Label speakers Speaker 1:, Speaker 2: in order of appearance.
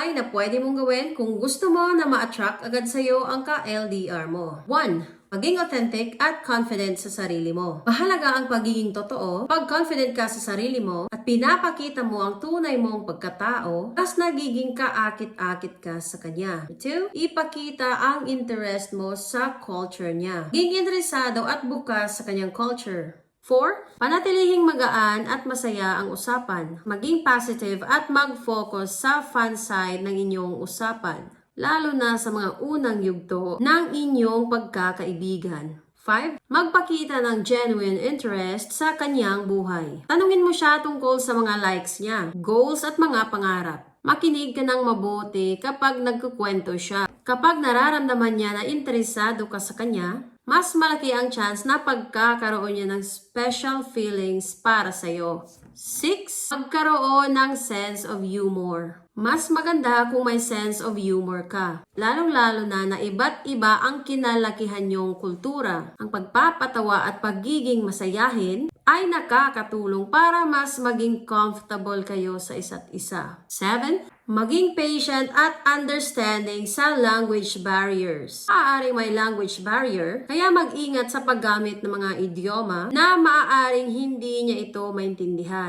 Speaker 1: bagay na pwede mong gawin kung gusto mo na ma-attract agad sa'yo ang ka-LDR mo. 1. Maging authentic at confident sa sarili mo. Mahalaga ang pagiging totoo. Pag confident ka sa sarili mo at pinapakita mo ang tunay mong pagkatao, mas nagiging kaakit-akit ka sa kanya. 2. Ipakita ang interest mo sa culture niya. Maging interesado at bukas sa kanyang culture. 4. Panatilihing magaan at masaya ang usapan. Maging positive at mag-focus sa fun side ng inyong usapan lalo na sa mga unang yugto ng inyong pagkakaibigan. 5. Magpakita ng genuine interest sa kanyang buhay. Tanungin mo siya tungkol sa mga likes niya, goals at mga pangarap. Makinig ka ng mabuti kapag nagkukwento siya. Kapag nararamdaman niya na interesado ka sa kanya, mas malaki ang chance na pagkakaroon niya ng special feelings para sa'yo. 6. Magkaroon ng sense of humor. Mas maganda kung may sense of humor ka. Lalong-lalo na na iba't iba ang kinalakihan niyong kultura. Ang pagpapatawa at pagiging masayahin ay nakakatulong para mas maging comfortable kayo sa isa't isa. 7. Maging patient at understanding sa language barriers. Maaaring may language barrier, kaya mag-ingat sa paggamit ng mga idioma na maaaring hindi niya ito maintindihan.